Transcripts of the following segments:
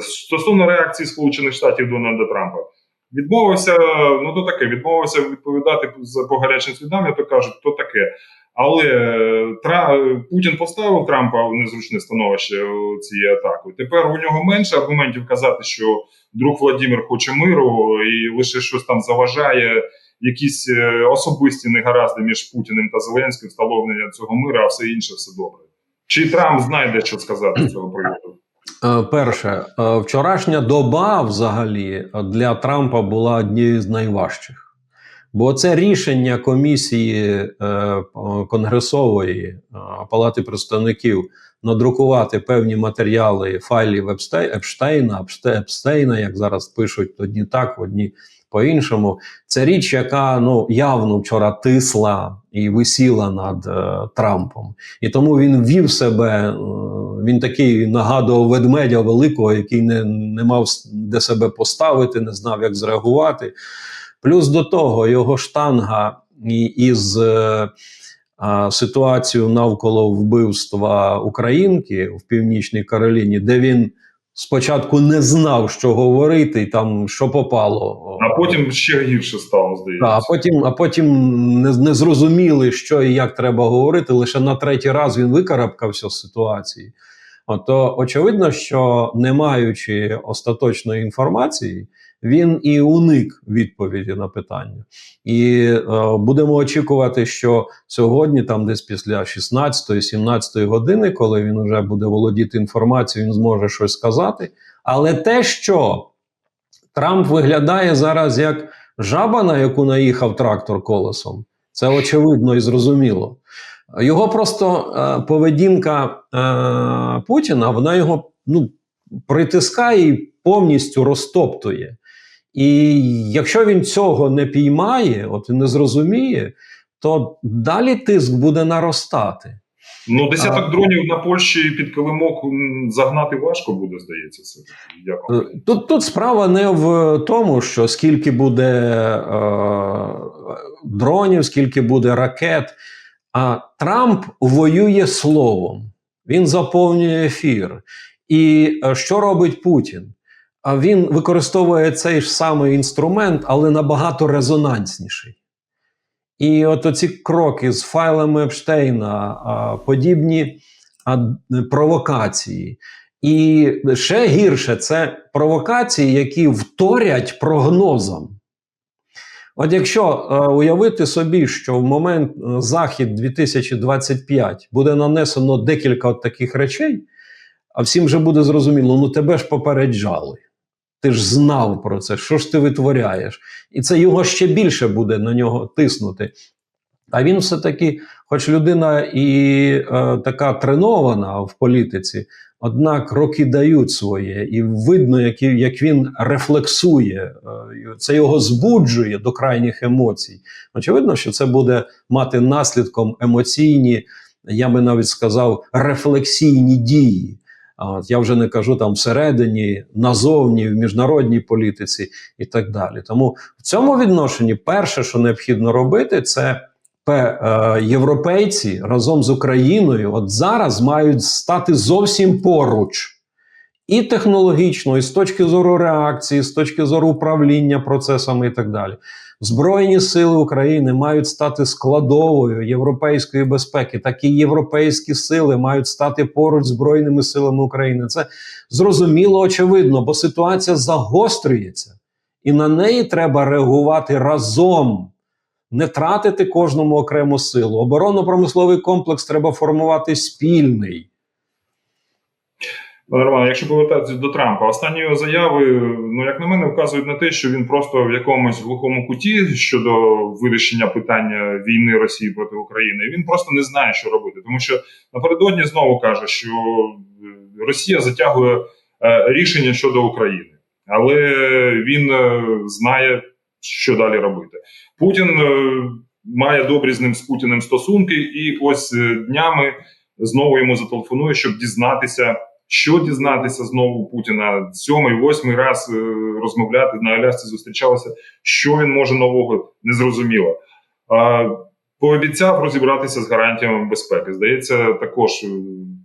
Стосовно реакції Сполучених Штатів Дональда Трампа, відмовився, ну то таке, відмовився відповідати за- по гарячим слідам, як то кажуть, то таке. Але е, Тра... Путін поставив Трампа в незручне становище цією атакою. Тепер у нього менше аргументів казати, що друг Владимир хоче миру і лише щось там заважає, якісь е, особисті негаразди між Путіним та Зеленським, встановлення цього миру, а все інше все добре. Чи Трамп знайде, що сказати з цього приводу? Е, Перше, е, вчорашня доба взагалі для Трампа була однією з найважчих. Бо це рішення комісії е, конгресової е, Палати представників надрукувати певні матеріали файлів Епстей- Епштейна, як зараз пишуть, одні так, одні по-іншому. Це річ, яка ну явно вчора тисла і висіла над е, Трампом. І тому він вів себе. е, Він такий нагадував ведмедя великого, який не, не мав де себе поставити, не знав, як зреагувати. Плюс до того, його штанга із е, ситуацією навколо вбивства українки в Північній Кароліні, де він спочатку не знав, що говорити, і там що попало. А потім ще гірше стало, здається. А потім, а потім не, не зрозуміли, що і як треба говорити. Лише на третій раз він викарабкався з ситуації. От, То очевидно, що не маючи остаточної інформації, він і уник відповіді на питання. І е, будемо очікувати, що сьогодні, там десь після 16-17 години, коли він вже буде володіти інформацією, він зможе щось сказати. Але те, що Трамп виглядає зараз як жаба, на яку наїхав трактор колесом, це очевидно і зрозуміло. Його просто е, поведінка е, Путіна, вона його ну, притискає і повністю розтоптує. І якщо він цього не піймає, от не зрозуміє, то далі тиск буде наростати. Ну, десяток А- дронів на Польщі під килимок загнати важко буде, здається. Це? Е, Тут, тут справа не в тому, що скільки буде е, дронів, скільки буде ракет. А Трамп воює словом, він заповнює ефір. І е, що робить Путін? А він використовує цей ж самий інструмент, але набагато резонансніший. І от оці кроки з файлами Епштейна, подібні провокації. І ще гірше це провокації, які вторять прогнозам. От якщо е, уявити собі, що в момент е, захід 2025 буде нанесено декілька от таких речей, а всім вже буде зрозуміло, ну тебе ж попереджали. Ти ж знав про це, що ж ти витворяєш? І це його ще більше буде на нього тиснути. А він все-таки, хоч людина і е, така тренована в політиці, однак роки дають своє, і видно, як, як він рефлексує, е, це його збуджує до крайніх емоцій. Очевидно, що це буде мати наслідком емоційні, я би навіть сказав, рефлексійні дії. От, я вже не кажу там всередині, назовні, в міжнародній політиці і так далі. Тому в цьому відношенні перше, що необхідно робити, це е, європейці разом з Україною от зараз мають стати зовсім поруч. І технологічно, і з точки зору реакції, з точки зору управління процесами і так далі. Збройні сили України мають стати складовою європейської безпеки. Такі європейські сили мають стати поруч Збройними силами України. Це зрозуміло, очевидно, бо ситуація загострюється, і на неї треба реагувати разом, не тратити кожному окрему силу. Оборонно-промисловий комплекс треба формувати спільний. Пане Романе, якщо повертатися до Трампа, останні його заяви, ну як на мене, вказують на те, що він просто в якомусь глухому куті щодо вирішення питання війни Росії проти України. Він просто не знає, що робити, тому що напередодні знову каже, що е, Росія затягує е, рішення щодо України, але він е, знає, що далі робити. Pутін е, має добрі з ним з Путіним стосунки, і ось днями знову йому зателефонує, щоб дізнатися. Що дізнатися знову Путіна сьомий, восьмий раз е, розмовляти на Алясці зустрічалися, що він може нового незрозуміло. Пообіцяв розібратися з гарантіями безпеки. Здається, також е,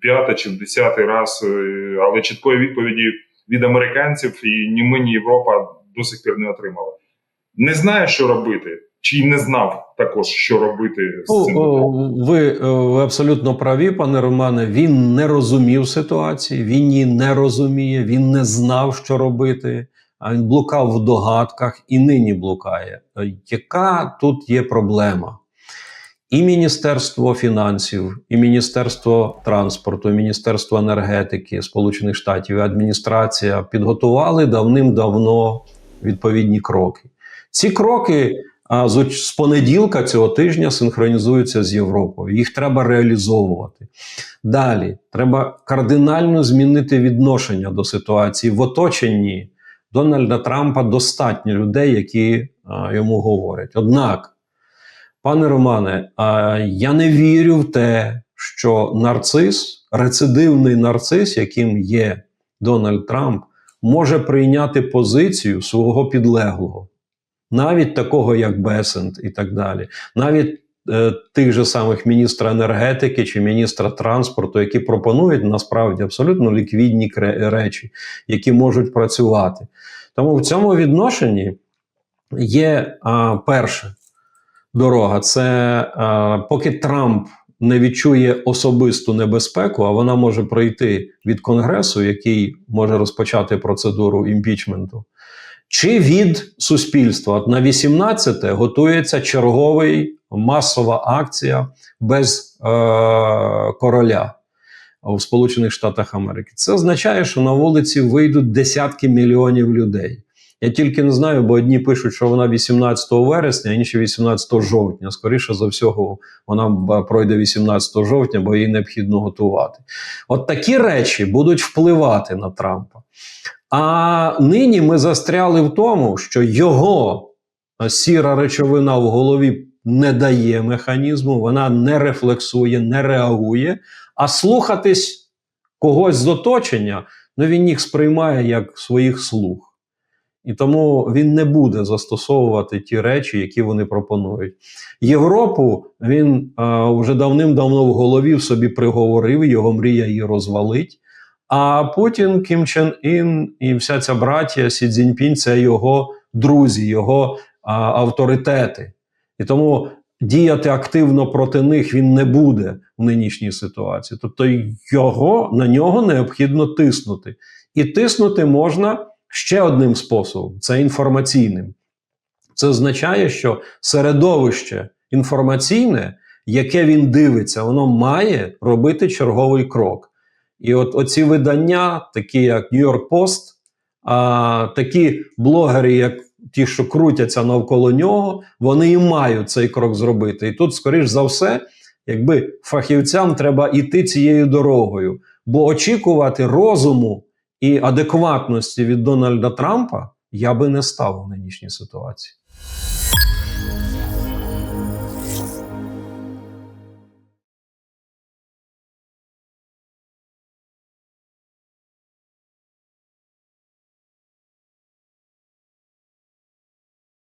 п'ятий чи десятий раз, е, але чіткої відповіді від американців, і ні ми, ні Європа до сих пір не отримали. Не знає, що робити, чи не знав також, що робити з цим. Ну, ви, е, ви абсолютно праві, пане Романе. Він не розумів ситуації, він її не розуміє, він не знав, що робити. А він блукав в догадках і нині блукає. Е, Яка тут є проблема? І Міністерство фінансів, і Міністерство транспорту, і Міністерство енергетики Сполучених Штатів, і адміністрація підготували давним-давно відповідні кроки. Ці кроки а, з, понеділка цього тижня синхронізуються з Європою. Їх треба реалізовувати. Далі треба кардинально змінити відношення до ситуації в оточенні Дональда Трампа достатньо людей, які а, йому говорять. Однак, пане Романе, а, я не вірю в те, що нарцис, рецидивний нарцис, яким є Дональд Трамп, може прийняти позицію свого підлеглого, навіть такого, як Бесент і так далі, навіть е, тих же самих міністра енергетики чи міністра транспорту, які пропонують насправді абсолютно ліквідні речі, які можуть працювати. Тому в цьому відношенні є а, перше дорога. Це а, поки Трамп не відчує особисту небезпеку, а вона може пройти від Конгресу, який може розпочати процедуру імпічменту, чи від суспільства. От на 18 готується черговий масова акція без е, короля у Сполучених Штатах Америки. Це означає, що на вулиці вийдуть десятки мільйонів людей. Я тільки не знаю, бо одні пишуть, що вона 18 вересня, а інші 18 жовтня. Скоріше за всього, вона пройде 18 жовтня, бо її необхідно готувати. От такі речі будуть впливати на Трампа. А нині ми застряли в тому, що його е, сіра речовина в голові не дає механізму, вона не рефлексує, не реагує, а слухатись когось з оточення, ну він їх сприймає як своїх слуг. І тому він не буде застосовувати ті речі, які вони пропонують. Європу він е, вже давним-давно в голові в собі приговорив, його мрія її розвалить. А Путін, Кім Чен Ін і вся ця братія Сі Цзіньпінь – це його друзі, його а, авторитети. І тому діяти активно проти них він не буде в нинішній ситуації. Тобто його, на нього необхідно тиснути. І тиснути можна ще одним способом це інформаційним. Це означає, що середовище інформаційне, яке він дивиться, воно має робити черговий крок. І от оці видання, такі як New York Post, а, такі блогери, як ті, що крутяться навколо нього, вони і мають цей крок зробити. І тут, скоріш за все, якби фахівцям треба йти цією дорогою, бо очікувати розуму і адекватності від Дональда Трампа я би не став у нинішній ситуації.